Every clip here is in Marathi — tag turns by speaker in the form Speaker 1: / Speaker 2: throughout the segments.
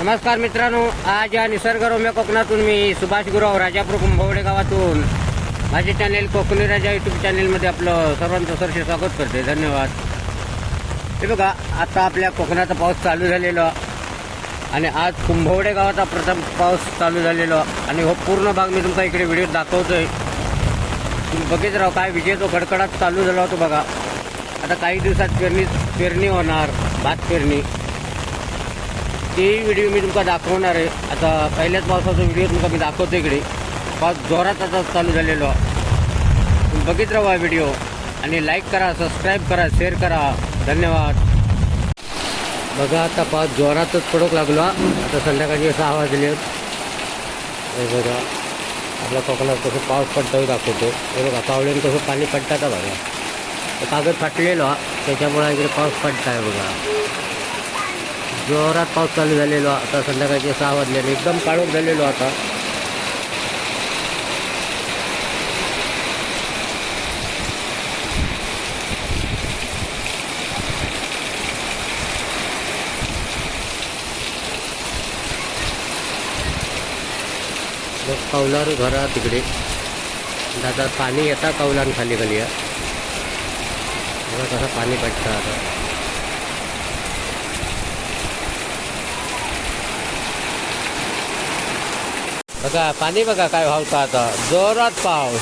Speaker 1: नमस्कार मित्रांनो आज या निसर्गरम्य कोकणातून मी सुभाष गुराव राजापूर कुंभवडे गावातून. माझे चॅनेल कोकणी राजा यूट्यूब चॅनेलमध्ये आपलं सर्वांचं सरसे स्वागत करते धन्यवाद. हे बघा आता आपल्या कोकणाचा पाऊस चालू झालेला आणि आज कुंभवडे गावाचा प्रथम पाऊस चालू झालेला आणि हो पूर्ण भाग मी तुमचा इकडे व्हिडिओ दाखवतोय. तुम्ही बघित राहा काय विजेचा कडकडाट चालू झाला होतो बघा. आता काही दिवसात पेरणी पेरणी होणार भात पेरणी. ते व्हिडिओ मी तुमका दाखवणार आहे. आता पहिल्याच पावसाचा व्हिडिओ तुमका मी दाखवतो इकडे. पाऊस जोरात आता चालू झालेलो तुम्ही बघित राहा व्हिडिओ आणि लाईक करा सबस्क्राईब करा शेअर करा. धन्यवाद. बघा आता पाऊस जोरातच पडक लागलो हा. आता संध्याकाळी सहा आवाज दिले हे बघा. आपल्या कोकणात कसं पाऊस पडतोय दाखवतो. हे बघा कावळ्यानं कसं पाणी पडतात बघा. कागद फाटलेलो हा. त्याच्यामुळे इकडे पाऊस पडताय बघा. जोरात पाऊस चालू झालेलो. आता संध्याकाळचे सहा वाजलेले. एकदम काळोख झालेलो आता. मग कौलार घरा तिकडे. दादा पाणी येता कौलान खाली खाली कसं पाणी पडतं आता. बघा पाणी बघा काय व्हावतं आता. जोरात पाऊस.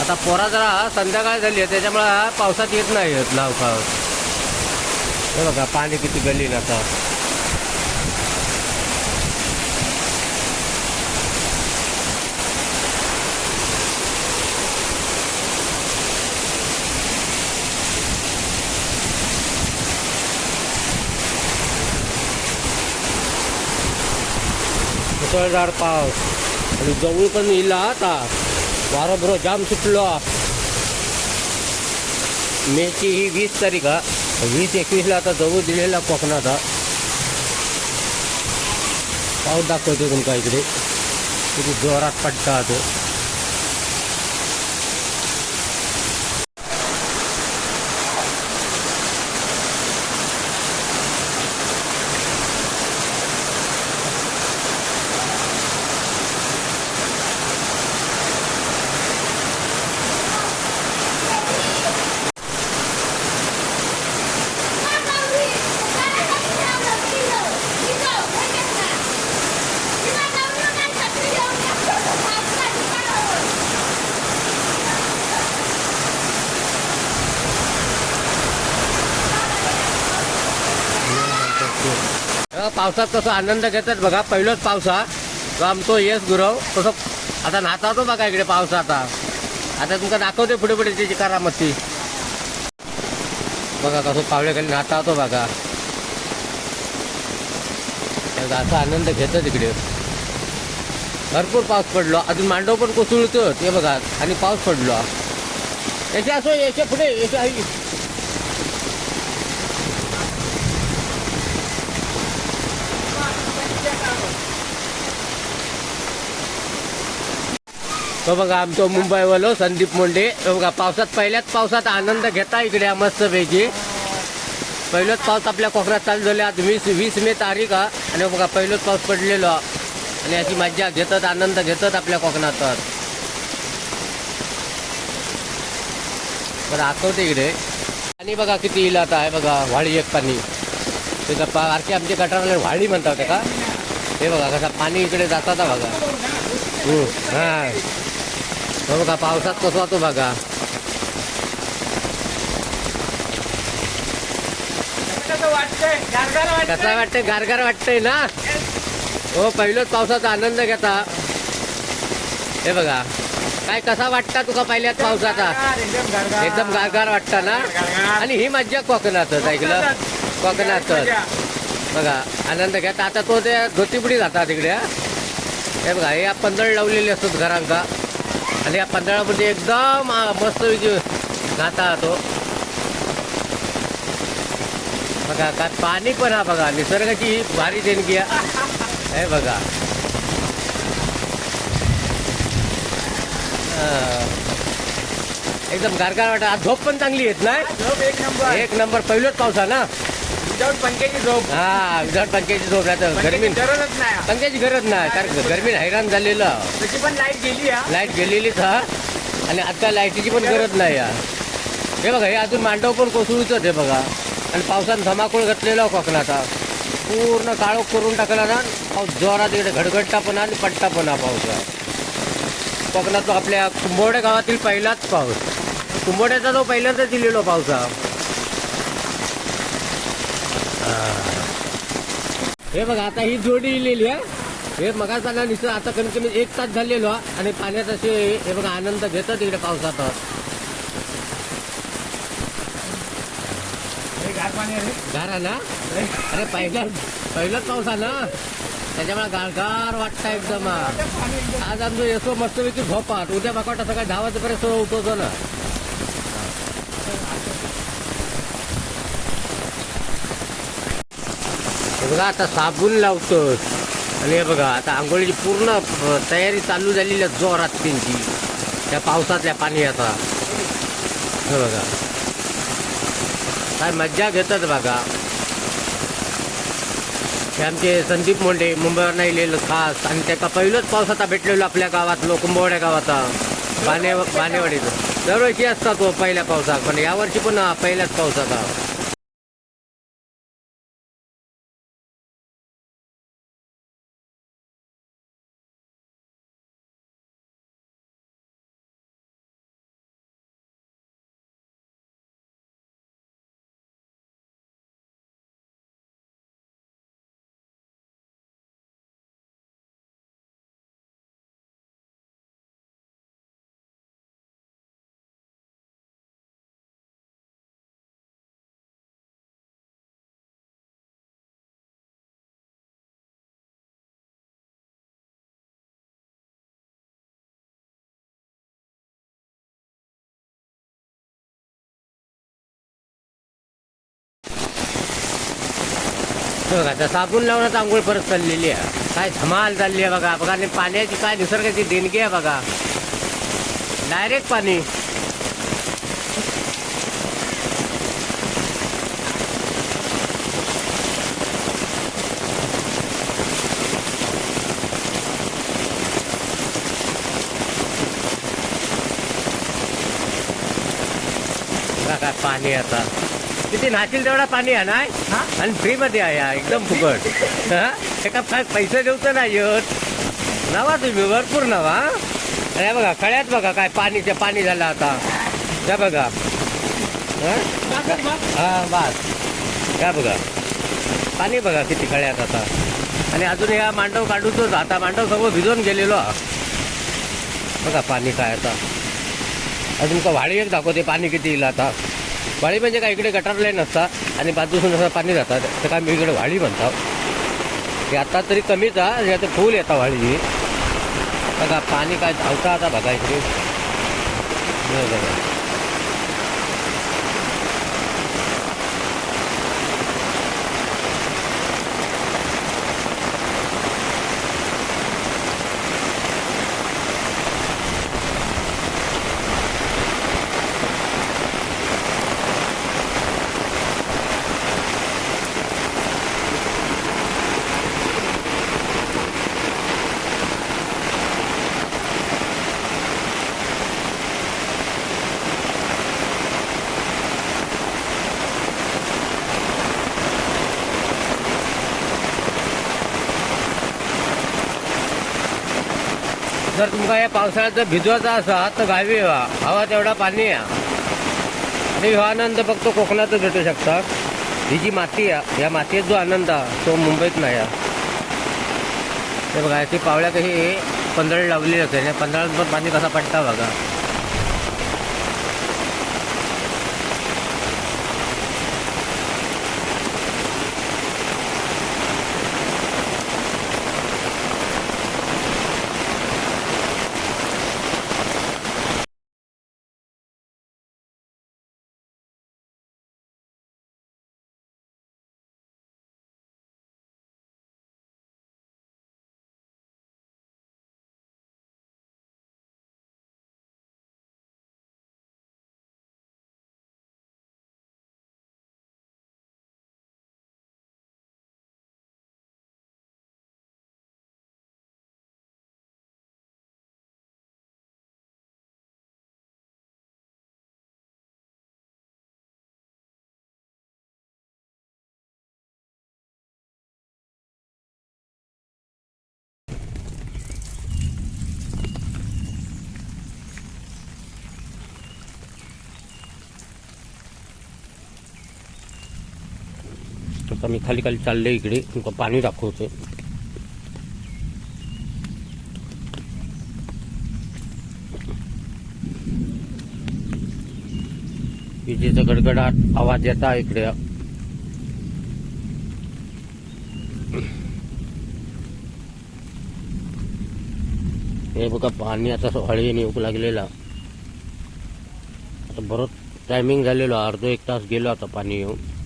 Speaker 1: आता पोरा जरा संध्याकाळ झाली आहे त्याच्यामुळे पावसात येत नाही येत लाव पाऊस हे बघा पाणी किती गलीन आता. मुसळधार पाऊस. आणि जवळ पण येला आता. वारं बरो जाम सुटलो. मेची ही वीस तारीख आहे वीस एकवीसला आता जवळ दिलेला कोकणात पाऊस दाखवतो तुमका इकडे. किती जोरात पडता तो पावसात कसं आनंद घेतात. बघा पहिलंच पावसा तो आमचो येस गुरव. कसं आता नाचावतो बघा इकडे पावसा आता. आता तुमका दाखवते पुढे पुढे त्याची करामती बघा कसं पावले नाचावतो बघा. असा आनंद घेतात इकडे. भरपूर पाऊस पडलो. अजून मांडव पण कोसळतो ते बघा. आणि पाऊस पडलो. याचे असो याच्यापुढे याच्या तो बघा आमचा मुंबईवालो संदीप मुंडे. बघा पावसात पहिल्याच पावसात आनंद घेता इकडे मस्तपैकी. पहिलंच पाऊस आपल्या कोकणात चालू झाले. आज वीस वीस मे तारीख हा. आणि बघा पहिलंच पाऊस पडलेलो आणि याची मज्जा घेतात आनंद घेतात आपल्या कोकणात तर बरं आठवते इकडे. पाणी बघा किती येईल आता आहे बघा वाळी एक पाणी. त्याचा पारखी आमच्या गटाराला वाळी म्हणतात ते का? हे बघा कसा पाणी इकडे जातात बघा. हां. हो बघा पावसात कसं होतो बघा. कसा वाटतंय? गारगार वाटतंय ना? हो पहिलंच पावसाचा आनंद घेता. हे बघा. काय कसा वाटता तुका पहिल्याच पावसाचा? एकदम गारगार. वाटता ना? आणि ही मज्जा कोकणातच ऐकलं? कोकणातच. बघा आनंद घेता. आता तो ते धोतीपुडी जाता तिकडे हा. बघा हे पंधळ लावलेले असतात घरांका आणि या पंधळामध्ये एकदम मस्त जाता तो. बघा का पाणी पण हा बघा निसर्गाची भारी देणगी आहे. हे बघा. एकदम गारगार वाटा आज झोप पण चांगली येत नाही.
Speaker 2: एक नंबर.
Speaker 1: एक नंबर पहिलोच पावसा ना?
Speaker 2: विदाऊट पंख्याची झोप.
Speaker 1: हा विधान पंचायती झोप नाही तर गरमी
Speaker 2: पंख्याची गरजच नाही.
Speaker 1: पंख्याची गरज नाही. कारण गरमी हैराण झालेलं.
Speaker 2: तशी पण लाइट गेली हा.
Speaker 1: लाइट गेलेलीच हा. आणि आता लाईटीची पण गरज नाही या हे बघा हे अजून मांडव पण कोसळूच आहे बघा. आणि पावसानं धमाकूळ घातलेला हो कोकणाचा. पूर्ण काळोख करून टाकला ना पाऊस जोरात इकडे घडघडटा पण आणि पट्टा पण हा पावसा कोकणात आपल्या कुंभोडे गावातील पहिलाच पाऊस. कुंभोड्याचा जो पहिल्यांदा दिलेलो पाऊस हा बघा आता ही जोडी इलेली आहे. हे मगाचा निसर्ग आता कमीत कमी एक तास झालेलो. आणि पाण्यात असे हे बघा आनंद घेतात इकडे पावसात.
Speaker 2: गार
Speaker 1: ना? अरे पहिला पहिलाच पाऊस आला त्याच्यामुळे गारगार वाटतं एकदम. आज आमचं येसो मस्तपैकी झोपाट उद्या बघा सकाळी दहा वाजेपर्यंत सगळं उठवतो ना बघा आता साबून लावतोस आणि हे बघा आता आंघोळीची पूर्ण तयारी चालू झालेली आहे जोरात त्यांची. त्या पावसातल्या पाणी आता. हे बघा. काय मज्जा घेतात बघा. हे आमचे संदीप मोंडे मुंबईवर नाही लिहिलं खास. आणि त्याचा पहिलंच पाऊस आता भेटलेलो आपल्या गावात कुंभवड्या गावात बाने बानेवाडीचं. दरवर्षी असतात तो पहिल्या पावसात. पण यावर्षी पण पहिल्याच पहिलाच पाऊस आता साबून बघा लावूनच आंघोळ परत चाललेली आहे. काय धमाल चालली आहे बघा. बघा आणि पाण्याची काय निसर्गाची देणगी आहे बघा. डायरेक्ट पाणी. काय पाणी आता. किती नाचील तेवढा पाणी आहे ना
Speaker 2: हा?
Speaker 1: आणि फ्रीमध्ये आहे एकदम फुकट हा? एका काय पैसे देऊ तर नाही येत नवा तुम्ही भरपूर नवा? आणि हे बघा खळ्यात बघा काय पाणी ते पाणी झालं आता त्या बघा हा? हा बस या बघा पाणी बघा किती खळ्यात आता आणि अजून या मांडव काढूतोच आता मांडव सगळं भिजवून गेलेलो. बघा पाणी काय आता अजून का वाळी एक दाखवते पाणी किती येईल आता वाळी म्हणजे काय इकडे गटारले नसतात आणि बाजूसून असं पाणी जातात तर काय मी इकडे वाळी म्हणतात ते आता तरी कमीच आहे आता फुल येतात वाळी. बघा पाणी काय धावता आता बघा इकडे. जर तुमका या पावसाळ्यात जर भिजवायचा असा तर गावी व्हा हवा तेवढा पाणी या. आणि हा आनंद फक्त कोकणातच भेटू शकता. ही जी माती आहे या मातीत जो आनंद आहे तो मुंबईत नाही आहे. ते बघा ती पावळ्या कशी पंधरा लावलेली असते पंधरा पाणी कसा पडता बघा. आता मी खाली खाली चालले इकडे. तुमचं पाणी दाखवतो. विजेचा गडगडाट आवाज येता इकडे. हे बघा पाणी आता हळीने येऊ लागलेला. आता बरोच टायमिंग झालेलो अर्धो एक तास गेलो आता पाणी येऊन.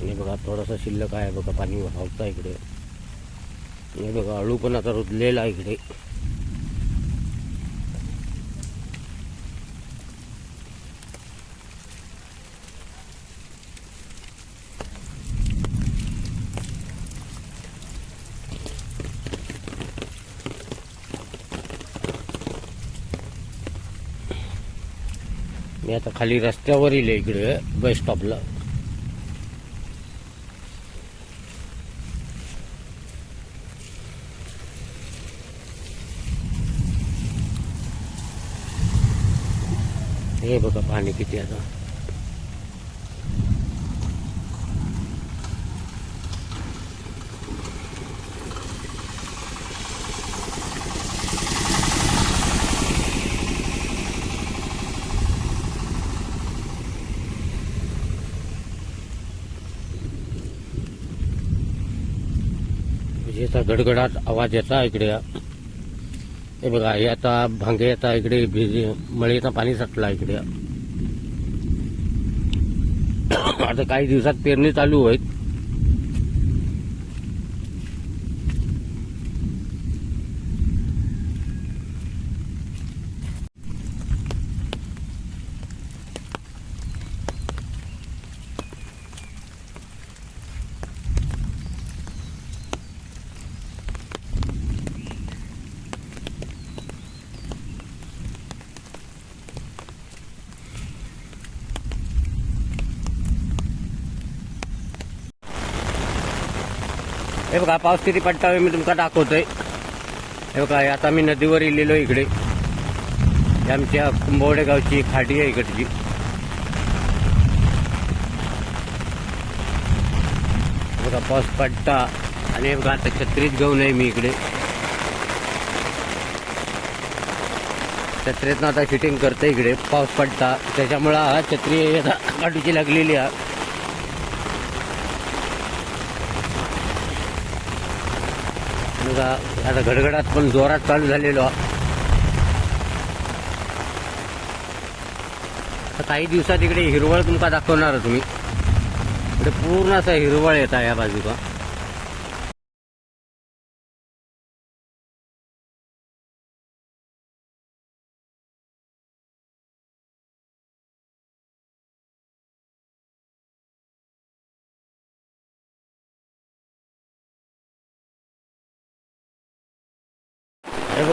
Speaker 1: आणि बघा थोडासा शिल्लक आहे बघा पाणी वाहता इकडे. आणि बघा अळू पण आता रुजलेला आहे इकडे. मी आता खाली रस्त्यावर येईल इकडे बस स्टॉपला हे बघा पाणी किती आता. गडगडात गडगडाट आवाज येता इकडे हे बघा हे आता भांगे आता इकडे भिज मळीचं पाणी साठला इकडे. आता काही दिवसात पेरणी चालू होईल. बघा पाऊस किती पडता मी तुमका दाखवतोय. हे बघा आता मी नदीवर इलेलो इकडे. आमच्या कुंभवडे गावची खाडी आहे इकडची. बघा पाऊस पडता आणि बघा आता छत्रीत घेऊन आहे मी इकडे. छत्रीतनं आता शूटिंग करते इकडे. पाऊस पडता. त्याच्यामुळं छत्री आता काढूची लागलेली आहे. बघा आता गडगडात पण जोरात चालू झालेलो. काही दिवसात इकडे हिरवळ तुमका दाखवणार तुम्ही. इकडे पूर्ण असं हिरवळ येत आहे या बाजूला.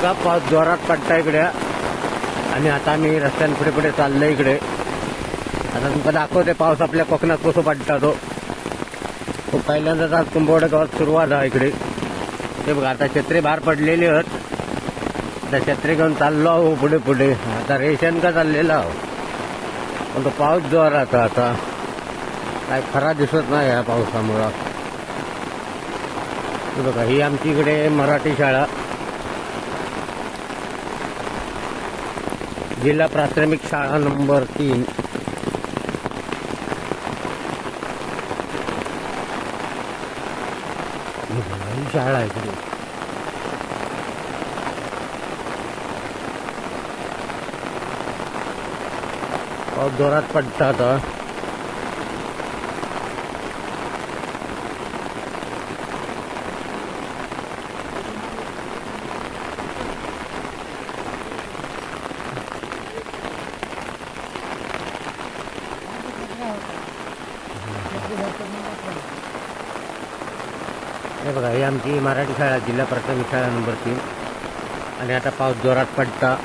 Speaker 1: बघा पाऊस जोरात पडता इकडे. आणि आता मी रस्त्याने पुढे पुढे चाललोय इकडे. आता तुमका दाखवते पाऊस आपल्या कोकणात कसं पडता तो. तो पहिल्यांदाच आज कुंभवडे गावात सुरुवात आहे इकडे. ते बघा आता छत्री बाहेर पडलेली आहेत. आता छत्री घेऊन चाललो आहो पुढे पुढे. आता रेशन का चाललेला आहो. पण तो पाऊस जोरात आता. काय खरा दिसत नाही या पावसामुळं. बघा ही आमची इकडे मराठी शाळा. जिल्हा प्राथमिक शाळा नंबर तीन. शाळा आहे इकडे पाऊस जोरात पडतात बघा ही आमची मराठी शाळा जिल्हा प्राथमिक शाळा नंबर तीन. आणि आता पाऊस जोरात पडता.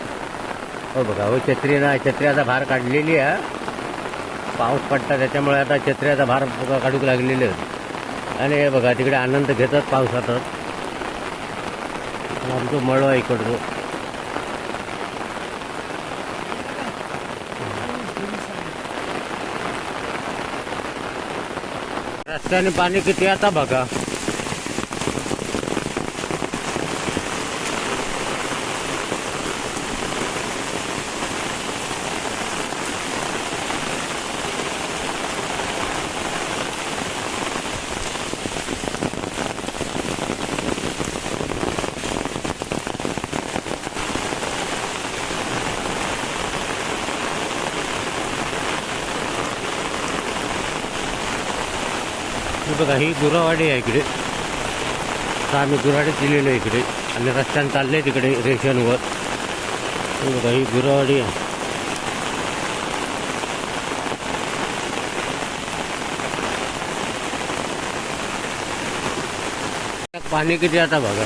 Speaker 1: हो बघा हो छत्री ना छत्री आता भार काढलेली आहे. पाऊस पडता त्याच्यामुळे आता छत्र्याचा भार काढूक लागलेले आहेत. आणि हे बघा तिकडे आनंद घेतात पावसातच. आमचं मळ आहे इकडचं. रस्त्याने पाणी किती आता बघा. बघा ही गुरावाडी आहे इकडे. आता आम्ही गुरावाडीत दिलेलो आहे इकडे. आणि रस्त्याने चालले तिकडे रेशनवर. बघा ही गुरावाडी आहे. पाणी किती आता बघा.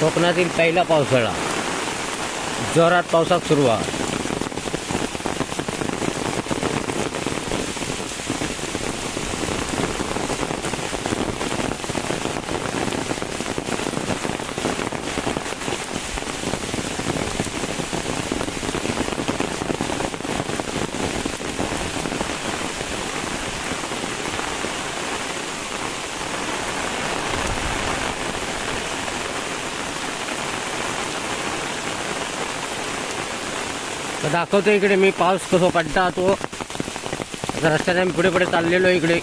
Speaker 1: कोकणातील पहिला पावसाळा. जोरात पावसात सुरुवात. दाखवतो इकडे मी पाऊस कसो पडता तो. रस्त्याने पुढे पुढे चाललेलो इकडे.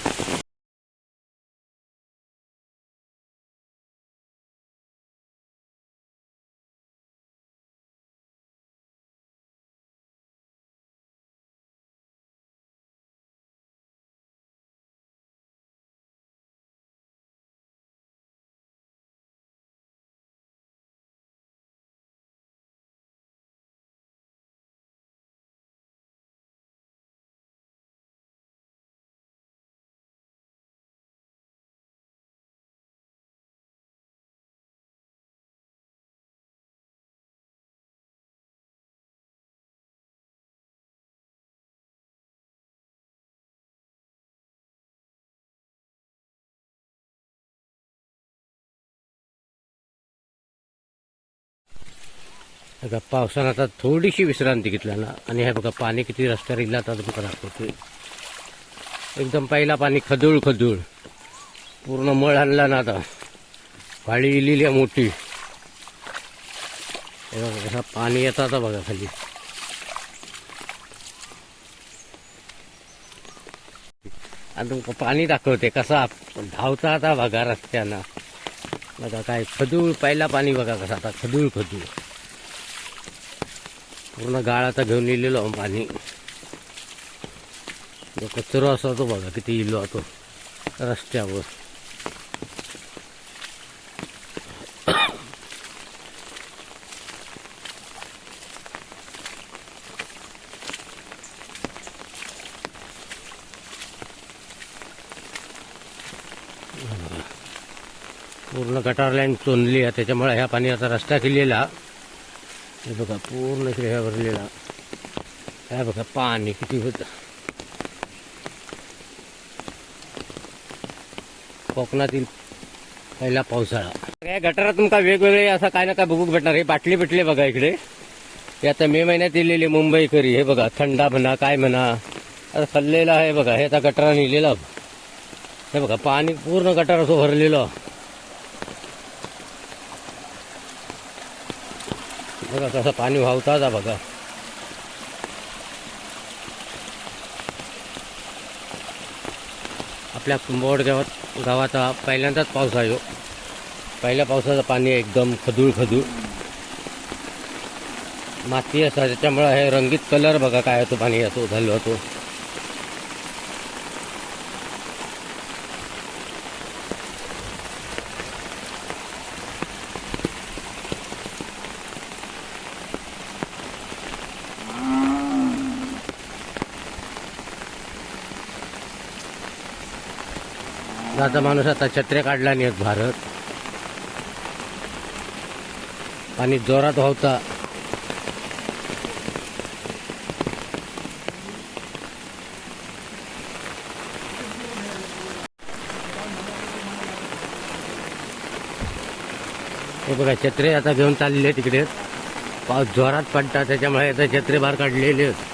Speaker 1: बघा पावसानं आता थोडीशी विश्रांती घेतल्या ना. आणि हे बघा पाणी किती रस्त्यावर इल्ला आता बघा दाखवतोय एकदम पहिला पाणी खदूळ खदूळ. पूर्ण मळ आणला ना आता. पाळी इलेली आहे मोठी. बघा पाणी येतं आता बघा खाली. आणि तुमचं पाणी दाखवते कसा धावता आता बघा रस्त्यानं. बघा काय खदूळ पहिला पाणी बघा कसं आता खदूळ खदूळ. पूर्ण गाळ आता घेऊन येलेलो पाणी जो कचरो असा तो बघा किती इलो तो रस्त्यावर. पूर्ण गटार लाईन चोंदली आहे त्याच्यामुळे ह्या पाणी आता रस्ता केलेला. हे बघा पूर्ण इकडे ह्या भरलेला. काय बघा पाणी किती होतं. कोकणातील पहिला पावसाळा. या गटारात तुमका वेगवेगळे असं काय ना काय बघूक भेटणार. हे बाटली बिटले बघा इकडे. हे आता मे महिन्यात दिलेली मुंबईकरी हे बघा थंडा म्हणा काय म्हणा. आता खाल्लेला आहे बघा. हे आता गटारा नेलेलं हे बघा पाणी पूर्ण गटार असं भरलेलं. बघा कसं पाणी वाहतात बघा. आपल्या कुंभवड गावात गावात पहिल्यांदाच पाऊस आहे हो. पहिल्या पावसाचं पाणी एकदम खदूळ खदूळ. माती असतात त्याच्यामुळं हे रंगीत कलर बघा काय होतो पाणी येतो झालो होतो जाता माणूस आता छत्रे काढला नाही आहेत भारत. पाणी जोरात व्हावता हे बघा छत्रे आता घेऊन चाललेले तिकडे. पाऊस जोरात पडतात त्याच्यामुळे आता छत्रे बाहेर काढलेले आहेत.